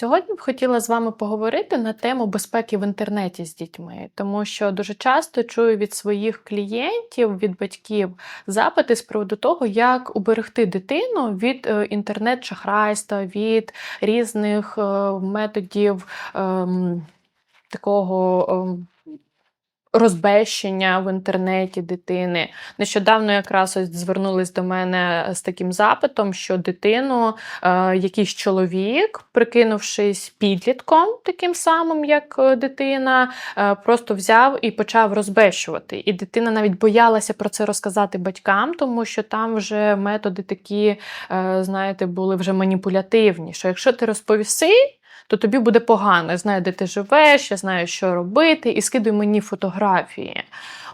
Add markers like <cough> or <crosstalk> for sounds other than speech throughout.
Сьогодні б хотіла з вами поговорити на тему безпеки в інтернеті з дітьми, тому що дуже часто чую від своїх клієнтів, від батьків запити з приводу того, як уберегти дитину від е, інтернет-шахрайства, від різних е, методів ем, такого. Розбещення в інтернеті дитини. Нещодавно якраз ось звернулись до мене з таким запитом, що дитину е, якийсь чоловік, прикинувшись підлітком, таким самим, як е, дитина, е, просто взяв і почав розбещувати. І дитина навіть боялася про це розказати батькам, тому що там вже методи такі, е, знаєте, були вже маніпулятивні. Що якщо ти розповіси, то тобі буде погано. Я знаю, де ти живеш, я знаю, що робити, і скидуй мені фотографії.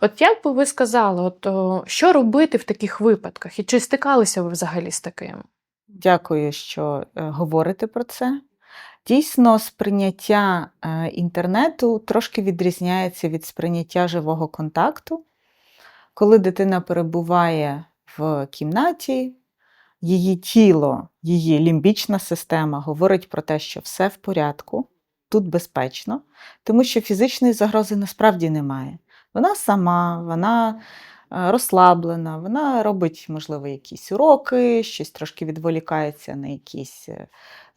От як би ви сказали, от, що робити в таких випадках? І чи стикалися ви взагалі з таким? Дякую, що е, говорите про це. Дійсно, сприйняття е, інтернету трошки відрізняється від сприйняття живого контакту. Коли дитина перебуває в кімнаті, її тіло, її лімбічна система говорить про те, що все в порядку, тут безпечно, тому що фізичної загрози насправді немає. Вона сама, вона е, розслаблена, вона робить, можливо, якісь уроки, щось трошки відволікається на якісь е,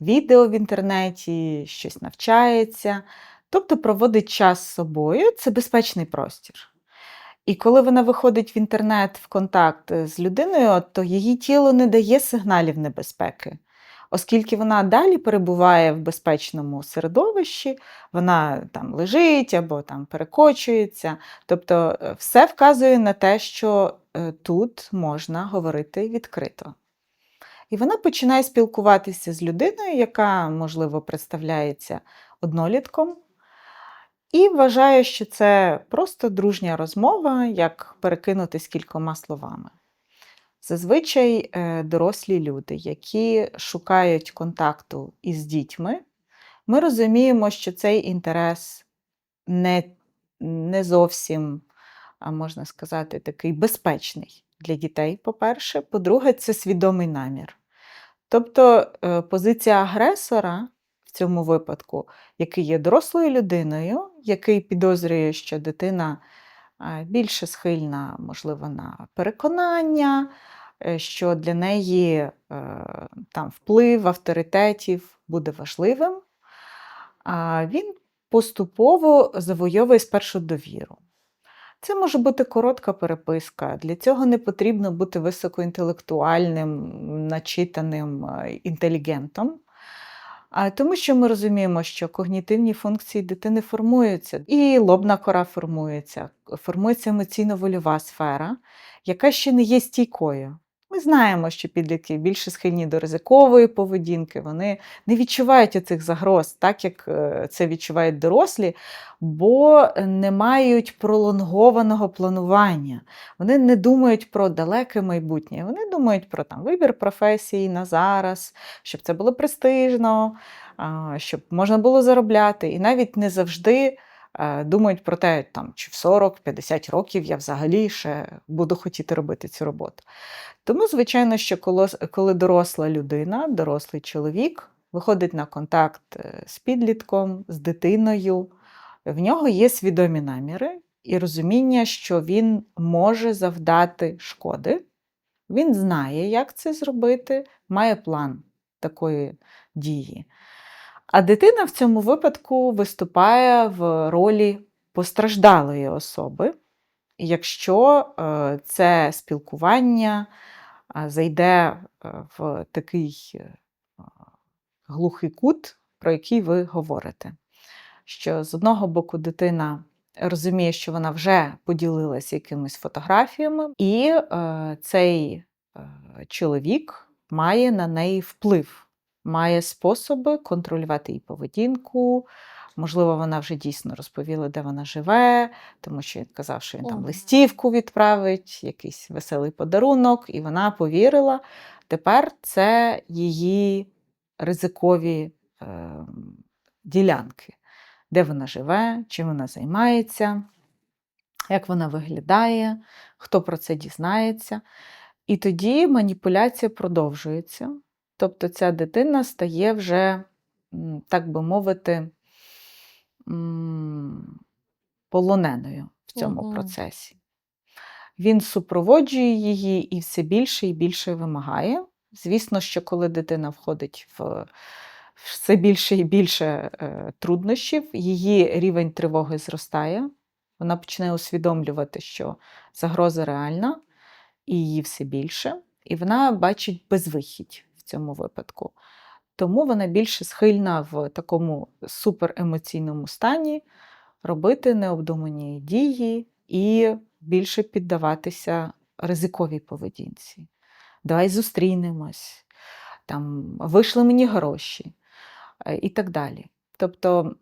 відео в інтернеті, щось навчається. Тобто проводить час з собою, це безпечний простір. І коли вона виходить в інтернет в контакт е, з людиною, то її тіло не дає сигналів небезпеки. Оскільки вона далі перебуває в безпечному середовищі, вона там лежить або там перекочується. Тобто е, все вказує на те, що е, тут можна говорити відкрито. І вона починає спілкуватися з людиною, яка, можливо, представляється однолітком, і вважає, що це просто дружня розмова, як перекинутись кількома словами. Зазвичай е, дорослі люди, які шукають контакту із дітьми, ми розуміємо, що цей інтерес не, не зовсім, можна сказати, такий безпечний для дітей, по-перше. По-друге, це свідомий намір. Тобто е, позиція агресора цьому випадку, який є дорослою людиною, який підозрює, що дитина е, більше схильна, можливо, на переконання, е, що для неї е, там вплив авторитетів буде важливим, він поступово завойовує спершу довіру. Це може бути коротка переписка. Для цього не потрібно бути високоінтелектуальним, начитаним інтелігентом. А Тому що ми розуміємо, що когнітивні функції дитини формуються, і лобна кора формується, формується емоційно-вольова сфера, яка ще не є стійкою. Ми знаємо, що підлітки більше схильні до ризикової поведінки, вони не відчувають оцих загроз, так як е, це відчувають дорослі, бо не мають пролонгованого планування. Вони не думають про далеке майбутнє, вони думають про там, вибір професії на зараз, щоб це було престижно, щоб можна було заробляти. І навіть не завжди. Е, думають про те, там, чи в 40-50 років я взагалі ще буду хотіти робити цю роботу. Тому, звичайно, що коли, доросла людина, дорослий чоловік виходить на контакт е, з підлітком, з дитиною, в нього є свідомі наміри і розуміння, що він може завдати шкоди. Він знає, як це зробити, має план такої дії. А дитина в цьому випадку виступає в ролі постраждалої особи, якщо е, це спілкування зайде е, в такий е, глухий кут, про який ви говорите. Що з одного боку дитина розуміє, що вона вже поділилася якимись фотографіями, і цей чоловік має на неї вплив має способи контролювати її поведінку. Можливо, вона вже дійсно розповіла, де вона живе, тому що він казав, що він там листівку відправить, якийсь веселий подарунок, і вона повірила. Тепер це її ризикові е, ділянки, де вона живе, чим вона займається, як вона виглядає, хто про це дізнається. І тоді маніпуляція продовжується. Тобто ця дитина стає вже так би мовити, полоненою в цьому Мгм. процесі. Він супроводжує її і все більше і більше вимагає. Звісно, що коли дитина входить в все більше і більше е, труднощів, її рівень тривоги зростає. Вона почне усвідомлювати, що загроза реальна, і її все більше, і вона бачить безвихідь цьому випадку. Тому вона більше схильна в такому суперемоційному стані робити необдумані дії і більше піддаватися ризиковій поведінці. Давай зустрінемось, там, вийшли мені гроші е, і так далі. Тобто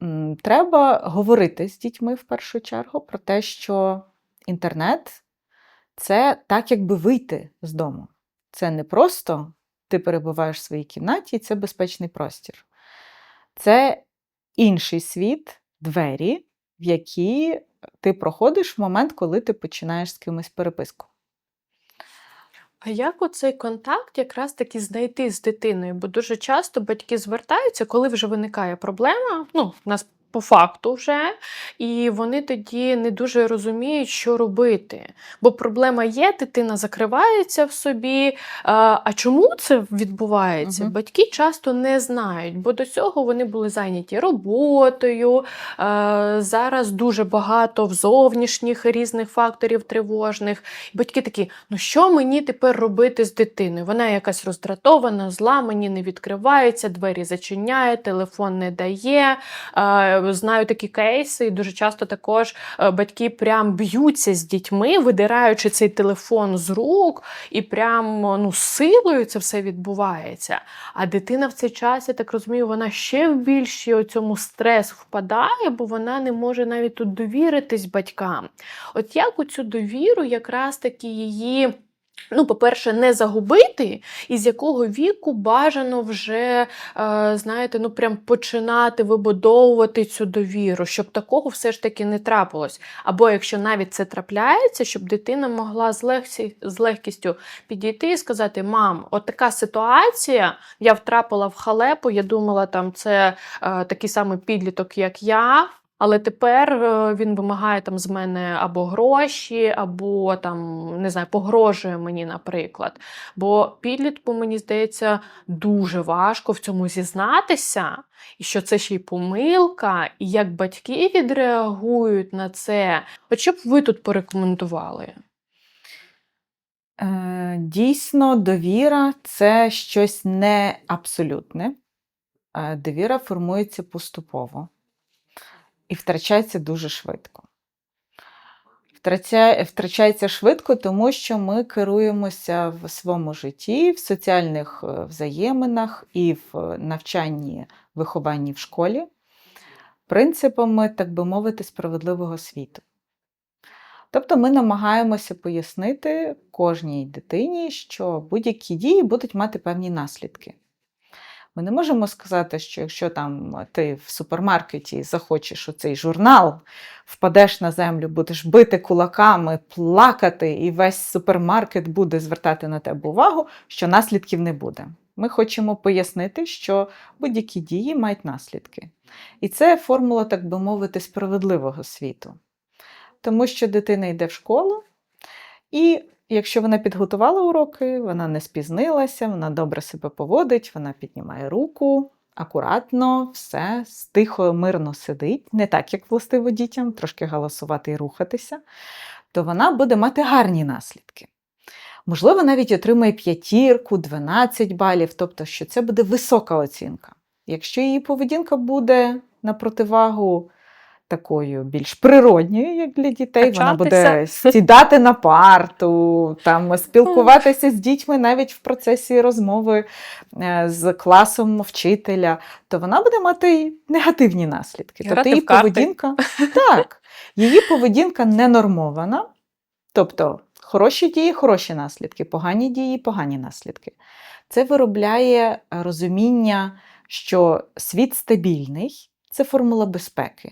треба говорити з дітьми в першу чергу про те, що інтернет це так, якби вийти з дому. Це не просто ти перебуваєш в своїй кімнаті, і це безпечний простір. Це інший світ, двері, в які ти проходиш в момент, коли ти починаєш з кимось переписку. А як оцей контакт якраз таки знайти з дитиною? Бо дуже часто батьки звертаються, коли вже виникає проблема. Ну, в нас по факту вже, і вони тоді не дуже розуміють, що робити. Бо проблема є, дитина закривається в собі. А, чому це відбувається? Мгм. Батьки часто не знають, бо до цього вони були зайняті роботою. Зараз дуже багато в зовнішніх різних факторів тривожних. Батьки такі: ну що мені тепер робити з дитиною? Вона якась роздратована, зла, мені не відкривається, двері зачиняє, телефон не дає. Знаю такі кейси, і дуже часто також е, батьки прям б'ються з дітьми, видираючи цей телефон з рук, і прям ну, силою це все відбувається. А дитина в цей час, я так розумію, вона ще в більший цьому стрес впадає, бо вона не може навіть тут довіритись батькам. От як у цю довіру якраз таки її. Ну, по-перше, не загубити, і з якого віку бажано вже, е, знаєте, ну прям починати вибудовувати цю довіру, щоб такого все ж таки не трапилось. Або якщо навіть це трапляється, щоб дитина могла з, легсі, з легкістю підійти і сказати: Мам, от така ситуація, я втрапила в халепу, я думала, там це е, такий самий підліток, як я. Але тепер е, він вимагає там з мене або гроші, або там не знаю, погрожує мені, наприклад. Бо підлітку, мені здається, дуже важко в цьому зізнатися, і що це ще й помилка, і як батьки відреагують на це. От що б ви тут порекомендували? Е, Дійсно, довіра це щось не абсолютне. Е, Довіра формується поступово і втрачається дуже швидко. Втрачається швидко, тому що ми керуємося в своєму житті, в соціальних е, взаєминах і в навчанні, вихованні в школі принципами, так би мовити, справедливого світу. Тобто ми намагаємося пояснити кожній дитині, що будь-які дії будуть мати певні наслідки. Ми не можемо сказати, що якщо там ти в супермаркеті захочеш оцей журнал, впадеш на землю, будеш бити кулаками, плакати, і весь супермаркет буде звертати на тебе увагу, що наслідків не буде. Ми хочемо пояснити, що будь-які дії мають наслідки. І це формула, так би мовити, справедливого світу. Тому що дитина йде в школу, і якщо вона підготувала уроки, вона не спізнилася, вона добре себе поводить, вона піднімає руку, акуратно, все, тихо, мирно сидить, не так, як властиво дітям, трошки галасувати і рухатися, то вона буде мати гарні наслідки. Можливо, навіть отримає п'ятірку, 12 балів, тобто, що це буде висока оцінка. Якщо її поведінка буде на противагу такою більш природньою, як для дітей, вона буде сідати на парту, там, спілкуватися з дітьми навіть в процесі розмови е, з класом вчителя, то вона буде мати негативні наслідки. Грати тобто її поведінка, <laughs> так, її поведінка ненормована. Тобто хороші дії, хороші наслідки, погані дії, погані наслідки. Це виробляє розуміння, що світ стабільний це формула безпеки.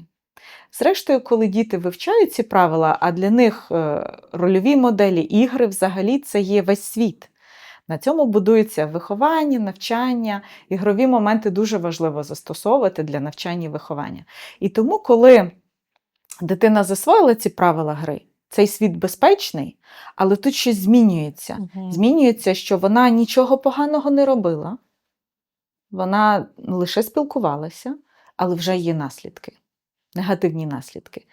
Зрештою, коли діти вивчають ці правила, а для них е, рольові моделі, ігри взагалі це є весь світ. На цьому будується виховання, навчання, ігрові моменти дуже важливо застосовувати для навчання і виховання. І тому, коли дитина засвоїла ці правила гри, цей світ безпечний, але тут щось змінюється. Мгм. Змінюється, що вона нічого поганого не робила, вона лише спілкувалася, але вже є наслідки, негативні наслідки.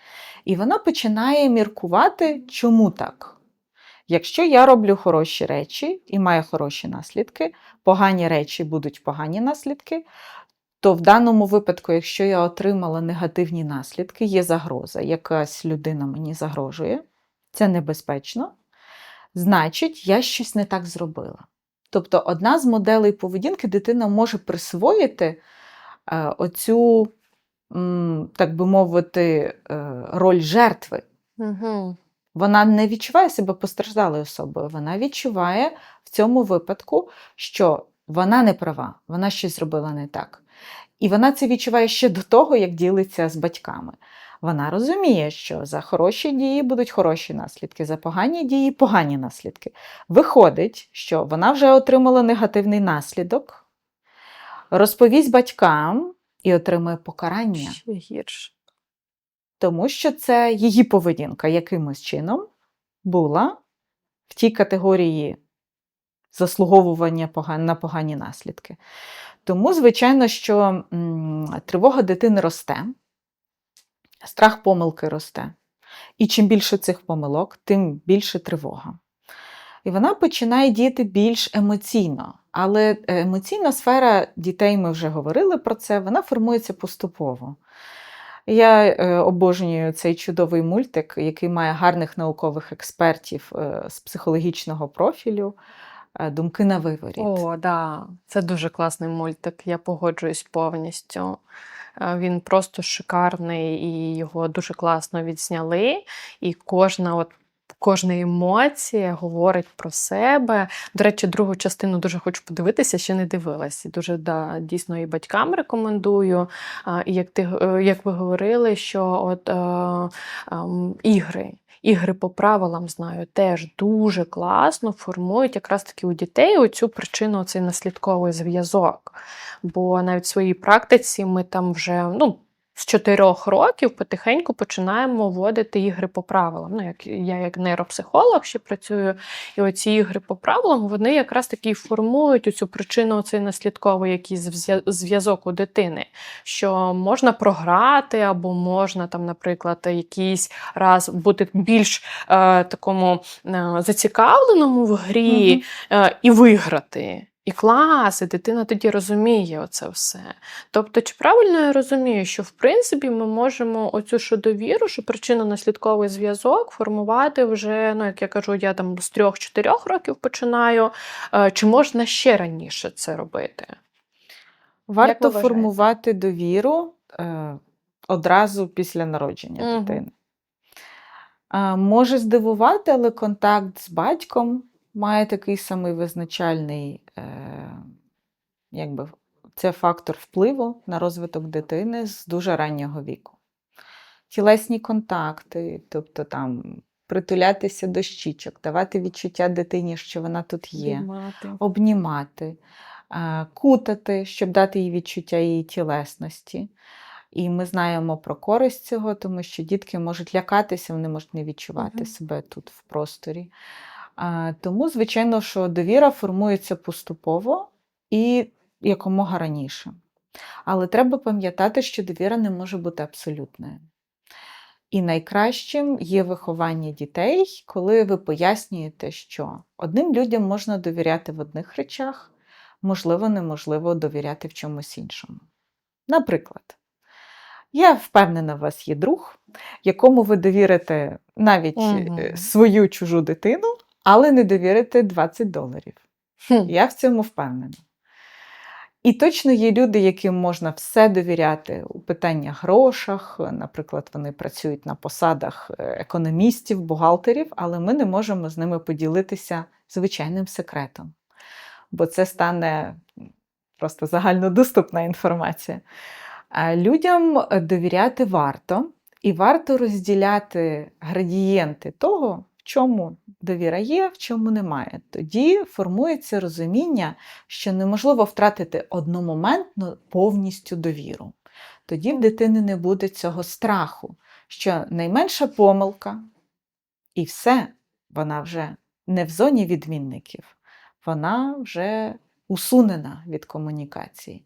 І вона починає міркувати, чому так. Якщо я роблю хороші речі і маю хороші наслідки, погані речі будуть погані наслідки, то в даному випадку, якщо я отримала негативні наслідки, є загроза, якась людина мені загрожує, це небезпечно, значить, я щось не так зробила. Тобто, одна з моделей поведінки дитина може присвоїти е, оцю, так би мовити, е, роль жертви. Мгм. Вона не відчуває себе постраждалою особою. Вона відчуває в цьому випадку, що вона не права, вона щось зробила не так. І вона це відчуває ще до того, як ділиться з батьками. Вона розуміє, що за хороші дії будуть хороші наслідки, за погані дії погані наслідки. Виходить, що вона вже отримала негативний наслідок, розповість батькам і отримує покарання. Ще гірше. Тому що це її поведінка якимось чином була в тій категорії заслуговування на погані наслідки. Тому, звичайно, що тривога дитини росте, страх помилки росте. І чим більше цих помилок, тим більше тривога. І вона починає діяти більш емоційно. Але е, емоційна сфера дітей, ми вже говорили про це, вона формується поступово. Я е, обожнюю цей чудовий мультик, який має гарних наукових експертів е, з психологічного профілю. Думки на виворіт. О, да. Це дуже класний мультик. Я погоджуюсь повністю. Він просто шикарний і його дуже класно відзняли. І кожна от. Кожна емоція говорить про себе. До речі, другу частину дуже хочу подивитися, ще не дивилась. І дуже да, дійсно і батькам рекомендую. І як ти е, як ви говорили, що от е, ем, ігри, ігри по правилам знаю, теж дуже класно формують якраз таки у дітей оцю причину, цей наслідковий зв'язок. Бо навіть в своїй практиці ми там вже ну, з чотирьох років потихеньку починаємо вводити ігри по правилам. Ну, як я як нейропсихолог ще працюю, і оці ігри по правилам вони якраз таки формують оцю причину, цей наслідковий якийсь зв'язок у дитини, що можна програти, або можна там, наприклад, якийсь раз бути більш е, такому е, зацікавленому в грі е, і виграти. І клас, і дитина тоді розуміє оце все. Тобто, чи правильно я розумію, що в принципі ми можемо оцю що довіру, що причинно-наслідковий зв'язок формувати вже, ну як я кажу, я там з трьох-чотирьох років починаю, е, чи можна ще раніше це робити? Варто формувати довіру е, одразу після народження Мгм. дитини. Е, може здивувати, але контакт з батьком має такий самий визначальний, е, якби, це фактор впливу на розвиток дитини з дуже раннього віку. Тілесні контакти, тобто там притулятися до щічок, давати відчуття дитині, що вона тут є Обіймати. обнімати, е, кутати, щоб дати їй відчуття її тілесності. І ми знаємо про користь цього, тому що дітки можуть лякатися, вони можуть не відчувати Мгм. себе тут в просторі. Тому, звичайно, що довіра формується поступово і якомога раніше. Але треба пам'ятати, що довіра не може бути абсолютною. І найкращим є виховання дітей, коли ви пояснюєте, що одним людям можна довіряти в одних речах, можливо, неможливо довіряти в чомусь іншому. Наприклад, я впевнена, у вас є друг, якому ви довірите навіть е, свою чужу дитину, але не довірите 20 доларів. Хм. Я в цьому впевнена. І точно є люди, яким можна все довіряти у питаннях грошах. Наприклад, вони працюють на посадах е, економістів, бухгалтерів, але ми не можемо з ними поділитися звичайним секретом, бо це стане просто загальнодоступна інформація. Людям е, довіряти варто, і варто розділяти градієнти того, в чому довіра є, в чому немає. Тоді формується розуміння, що неможливо втратити одномоментно повністю довіру. Тоді в дитини не буде цього страху, що найменша помилка, і все, вона вже не в зоні відмінників, вона вже усунена від комунікації.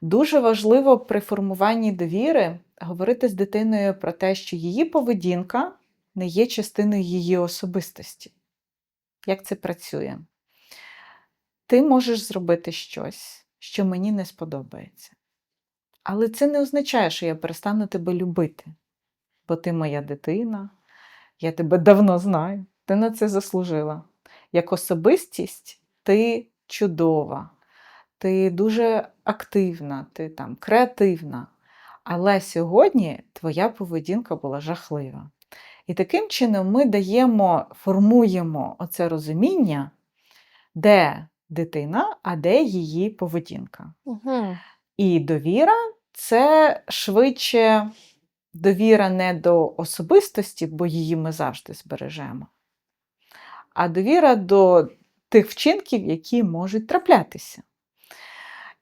Дуже важливо при формуванні довіри говорити з дитиною про те, що її поведінка не є частиною її особистості. Як це працює? Ти можеш зробити щось, що мені не сподобається. Але це не означає, що я перестану тебе любити, бо ти моя дитина, я тебе давно знаю, ти на це заслужила. Як особистість ти чудова, ти дуже активна, ти там креативна. Але сьогодні твоя поведінка була жахлива. І таким чином ми даємо, формуємо оце розуміння, де дитина, а де її поведінка. Угу. І довіра це швидше довіра не до особистості, бо її ми завжди збережемо, а довіра до тих вчинків, які можуть траплятися.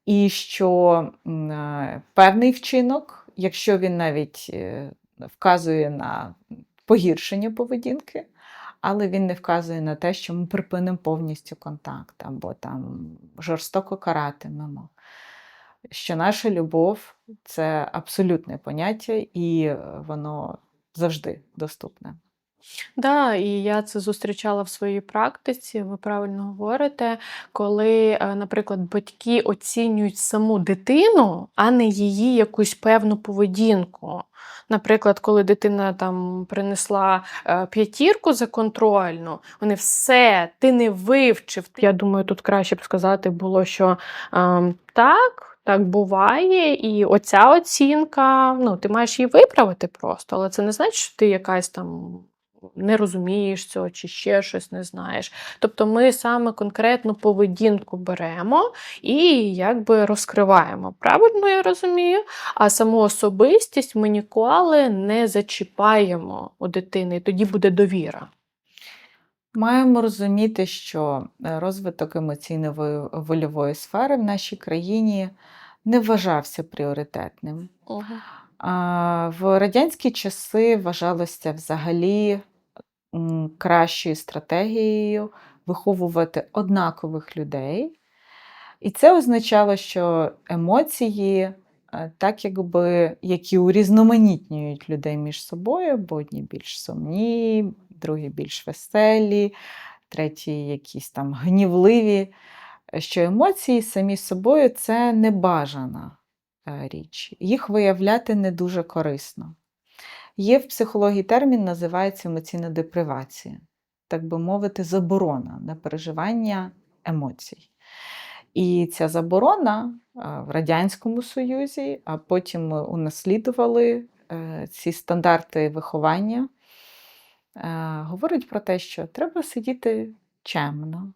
І що е, певний вчинок, якщо він навіть е, вказує на погіршення поведінки, але він не вказує на те, що ми припинимо повністю контакт або там жорстоко каратимемо. Що наша любов це абсолютне поняття, і е, воно завжди доступне. Да, і я це зустрічала в своїй практиці, ви правильно говорите, коли, е, наприклад, батьки оцінюють саму дитину, а не її якусь певну поведінку. Наприклад, коли дитина там принесла е, п'ятірку за контрольну, вони все, ти не вивчив. Я думаю, тут краще б сказати було, що ем, так. Так буває, і оця оцінка, ну, ти маєш її виправити просто, але це не значить, що ти якась там не розумієш цього чи ще щось не знаєш. Тобто ми саме конкретну поведінку беремо і якби розкриваємо. Правильно я розумію? А саму особистість ми ніколи не зачіпаємо у дитини, і тоді буде довіра. Маємо розуміти, що е, розвиток емоційно вольової сфери в нашій країні не вважався пріоритетним. Угу. В радянські часи вважалося взагалі кращою стратегією виховувати однакових людей. І це означало, що емоції, е, так якби, які урізноманітнюють людей між собою, бо одні більш сумні, другі більш веселі, треті якісь там гнівливі, що емоції самі собою це небажана річ. Їх виявляти не дуже корисно. Є в психології термін, називається емоційна депривація, так би мовити, заборона на переживання емоцій. І ця заборона в Радянському Союзі, а потім ми унаслідували е, ці стандарти виховання, е, говорить про те, що треба сидіти чемно,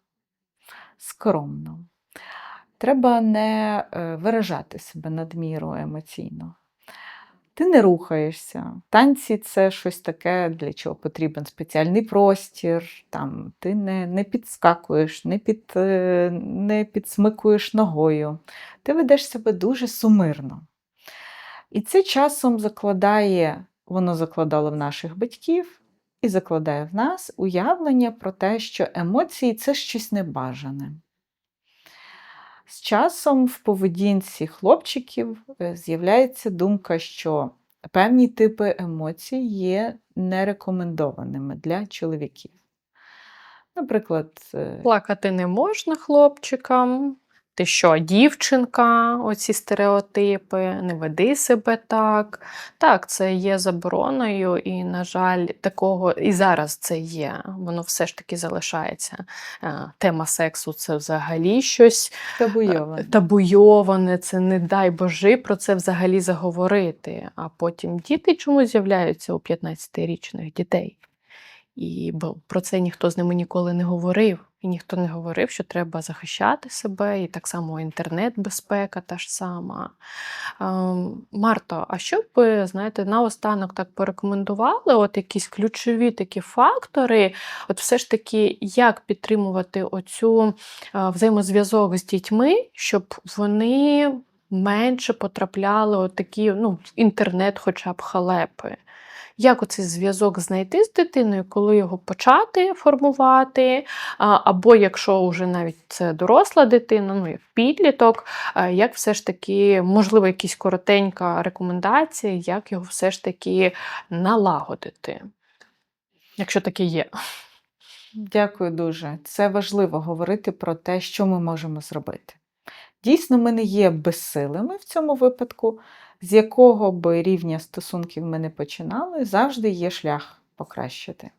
скромно. Треба не е, виражати себе надміру емоційно. Ти не рухаєшся. Танці це щось таке, для чого потрібен спеціальний простір. Там, Ти не не підскакуєш, не під, е, не підсмикуєш ногою. Ти ведеш себе дуже сумирно. І це часом закладає, воно закладало в наших батьків і закладає в нас уявлення про те, що емоції це щось небажане. З часом в поведінці хлопчиків е, з'являється думка, що певні типи емоцій є нерекомендованими для чоловіків. Наприклад, е, Плакати не можна хлопчикам. Ти що, дівчинка, оці стереотипи, не веди себе так. Так, це є забороною, і, на жаль, такого і зараз це є. Воно все ж таки залишається. Е, Тема сексу це взагалі щось табуйоване. табуйоване, це не дай божи про це взагалі заговорити. А потім діти чомусь з'являються у 15-річних дітей. І про це ніхто з ними ніколи не говорив. І ніхто не говорив, що треба захищати себе, і так само інтернет-безпека та ж сама. Ем, Марто, а що б ви, знаєте, наостанок так порекомендували, от якісь ключові такі фактори, от все ж таки, як підтримувати оцю е, взаємозв'язок з дітьми, щоб вони менше потрапляли от такі, ну, інтернет, хоча б халепи. Як оцей зв'язок знайти з дитиною, коли його почати формувати, або якщо вже навіть це доросла дитина, ну як підліток, як все ж таки, можливо, якась коротенька рекомендація, як його все ж таки налагодити, якщо таке є. Дякую дуже. Це важливо говорити про те, що ми можемо зробити. Дійсно, ми не є безсилими в цьому випадку, з якого би рівня стосунків ми не починали, завжди є шлях покращити.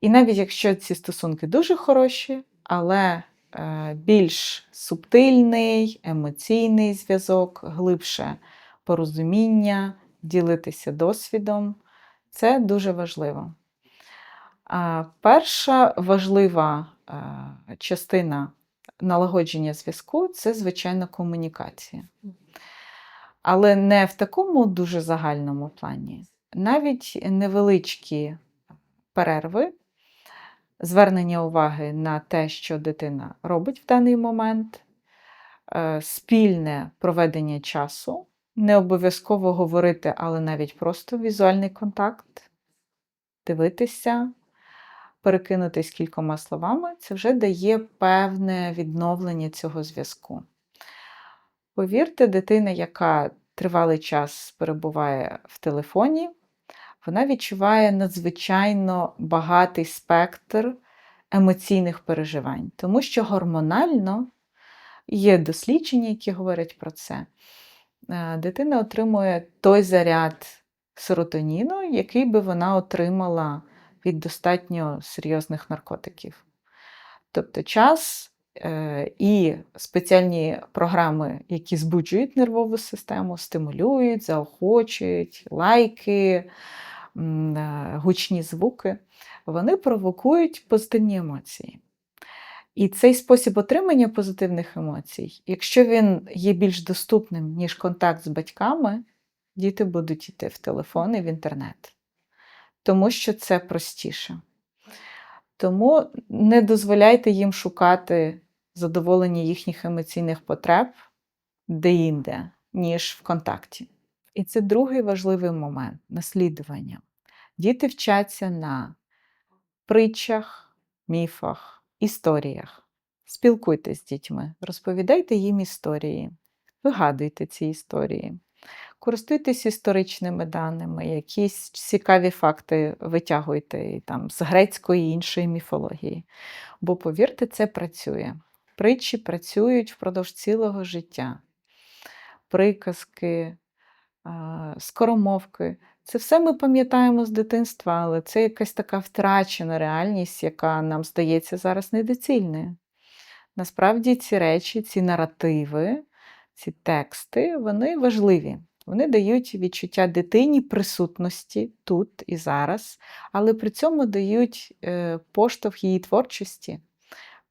І навіть якщо ці стосунки дуже хороші, але е, більш субтильний, емоційний зв'язок, глибше порозуміння, ділитися досвідом це дуже важливо. Перша важлива е, частина налагодження зв'язку це, звичайно, комунікація. Але не в такому дуже загальному плані. Навіть невеличкі перерви, звернення уваги на те, що дитина робить в даний момент, е, спільне проведення часу, не обов'язково говорити, але навіть просто візуальний контакт, дивитися, перекинутись кількома словами, це вже дає певне відновлення цього зв'язку. Повірте, дитина, яка тривалий час перебуває в телефоні, вона відчуває надзвичайно багатий спектр емоційних переживань, тому що гормонально є дослідження, які говорять про це. Е, Дитина отримує той заряд серотоніну, який би вона отримала від достатньо серйозних наркотиків. Тобто час і спеціальні програми, які збуджують нервову систему, стимулюють, заохочують, лайки, е, гучні звуки, вони провокують позитивні емоції. І цей спосіб отримання позитивних емоцій, якщо він є більш доступним, ніж контакт з батьками, діти будуть йти в телефон і в інтернет тому що це простіше. Тому не дозволяйте їм шукати задоволення їхніх емоційних потреб де-інде, ніж в контакті. І це другий важливий момент наслідування. Діти вчаться на притчах, міфах, історіях. Спілкуйтесь з дітьми, розповідайте їм історії, вигадуйте ці історії. Користуйтесь історичними даними, якісь цікаві факти витягуйте там, з грецької і іншої міфології. Бо, повірте, це працює. Притчі працюють впродовж цілого життя. Приказки, скоромовки. Це все ми пам'ятаємо з дитинства, але це якась така втрачена реальність, яка нам здається зараз недоцільною. Насправді ці речі, ці наративи, ці тексти, вони важливі. Вони дають відчуття дитині присутності тут і зараз, але при цьому дають е, поштовх її творчості.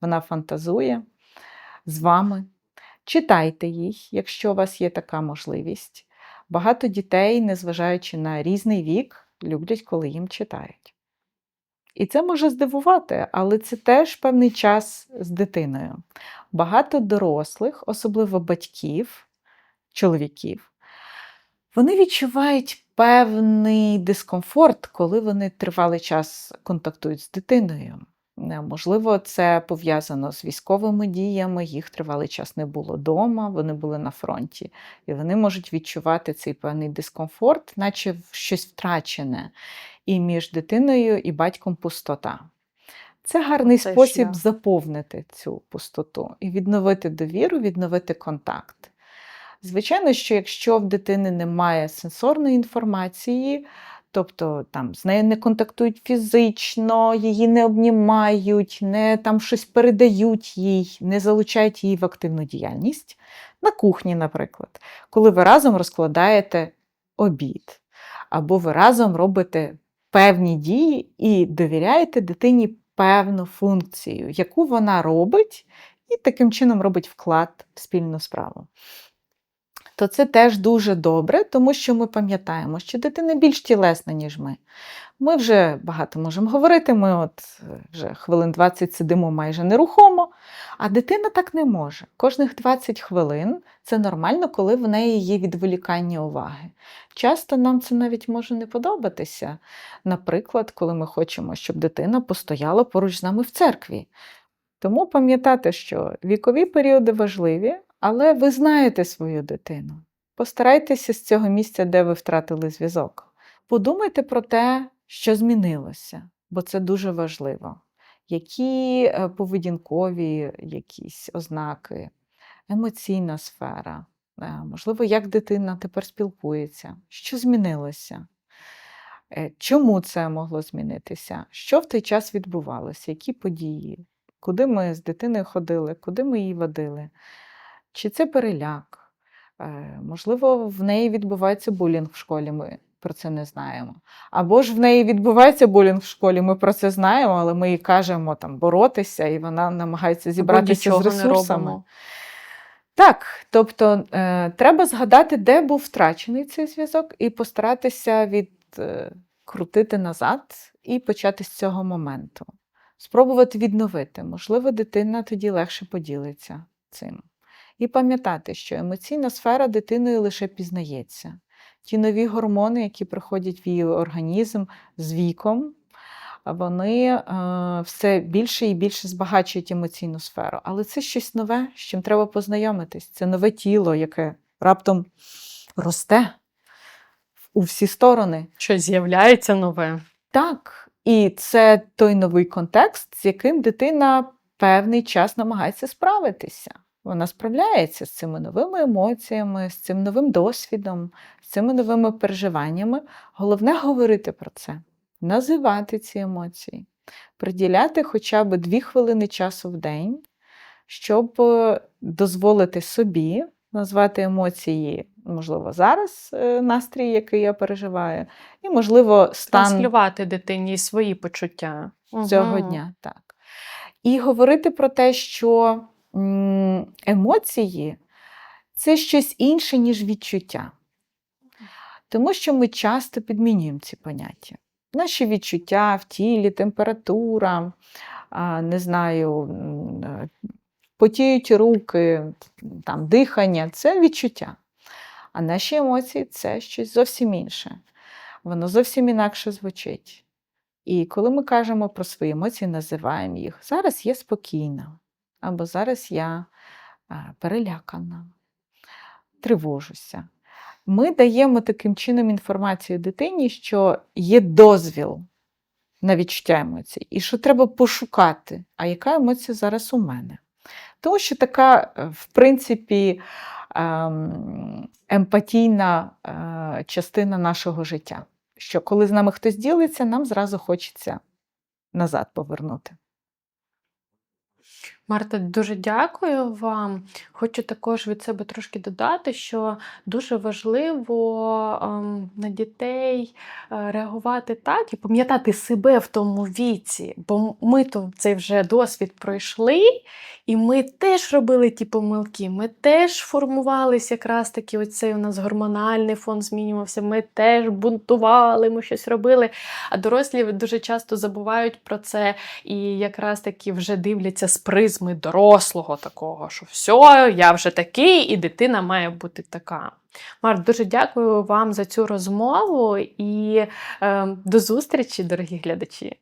Вона фантазує з вами. Читайте їй, якщо у вас є така можливість. Багато дітей, незважаючи на різний вік, люблять, коли їм читають. І це може здивувати, але це теж певний час з дитиною. Багато дорослих, особливо батьків, чоловіків, вони відчувають певний дискомфорт, коли вони тривалий час контактують з дитиною. Е, Можливо, це пов'язано з військовими діями, їх тривалий час не було вдома, вони були на фронті. І вони можуть відчувати цей певний дискомфорт, наче щось втрачене. І між дитиною і батьком пустота. Це гарний Це спосіб заповнити цю пустоту і відновити довіру, відновити контакт. Звичайно, що якщо в дитини немає сенсорної інформації, тобто там з нею не контактують фізично, її не обнімають, не там щось передають їй, не залучають її в активну діяльність, на кухні, наприклад, коли ви разом розкладаєте обід, або ви разом робите певні дії і довіряєте дитині певну функцію, яку вона робить, і таким чином робить вклад в спільну справу. То це теж дуже добре, тому що ми пам'ятаємо, що дитина більш тілесна, ніж ми. Ми вже багато можемо говорити, ми от е, вже хвилин 20 сидимо майже нерухомо, а дитина так не може. Кожних 20 хвилин це нормально, коли в неї є відволікання уваги. Часто нам це навіть може не подобатися. Наприклад, коли ми хочемо, щоб дитина постояла поруч з нами в церкві. Тому пам'ятати, що вікові періоди важливі, але ви знаєте свою дитину. Постарайтеся з цього місця, де ви втратили зв'язок. Подумайте про те, що змінилося, бо це дуже важливо. Які е, поведінкові якісь ознаки, емоційна сфера, е, можливо, як дитина тепер спілкується, що змінилося? Е, Чому це могло змінитися? Що в той час відбувалося? Які події? Куди ми з дитиною ходили, куди ми її водили? Чи це переляк? Е, Можливо, в неї відбувається булінг в школі, ми про це не знаємо. Або ж в неї відбувається булінг в школі, ми про це знаємо, але ми їй кажемо там боротися, і вона намагається зібратися з ресурсами. Так, тобто е, треба згадати, де був втрачений цей зв'язок, і постаратися відкрутити назад і почати з цього моменту. Спробувати відновити. Можливо, дитина тоді легше поділиться цим. І пам'ятати, що емоційна сфера дитиною лише пізнається. Ті нові гормони, які приходять в її організм з віком, вони е, все більше і більше збагачують емоційну сферу. Але це щось нове, з чим треба познайомитись. Це нове тіло, яке раптом росте у всі сторони. Що з'являється нове. Так, і це той новий контекст, з яким дитина певний час намагається справитися. Вона справляється з цими новими емоціями, з цим новим досвідом, з цими новими переживаннями. Головне говорити про це, називати ці емоції, приділяти хоча б дві хвилини часу в день, щоб е, дозволити собі назвати емоції, можливо, зараз е, настрій, який я переживаю, і, можливо, стан Транслювати дитині свої почуття. цього Мгм. дня. Так. І говорити про те, що емоції це щось інше, ніж відчуття. Тому що ми часто підмінюємо ці поняття. Наші відчуття в тілі, температура, не знаю, е, потіють руки, там, дихання це відчуття. А наші емоції це щось зовсім інше. Воно зовсім інакше звучить. І коли ми кажемо про свої емоції, називаємо їх. Зараз я спокійна, або зараз я е, перелякана, тривожуся. Ми даємо таким чином інформацію дитині, що є дозвіл на відчуття емоцій, і що треба пошукати, а яка емоція зараз у мене. Тому що така, е, в принципі, ем, емпатійна е, частина нашого життя що коли з нами хтось ділиться, нам зразу хочеться назад повернути. Марта, дуже дякую вам. Хочу також від себе трошки додати, що дуже важливо ем, на дітей е, реагувати так і пам'ятати себе в тому віці, бо ми то цей вже досвід пройшли, і ми теж робили ті помилки, ми теж формувалися якраз таки, оцей у нас гормональний фон змінювався, ми теж бунтували, ми щось робили. А дорослі дуже часто забувають про це і якраз таки вже дивляться з призми дорослого такого, що все, я вже такий, і дитина має бути така. Марк, дуже дякую вам за цю розмову і е, до зустрічі, дорогі глядачі.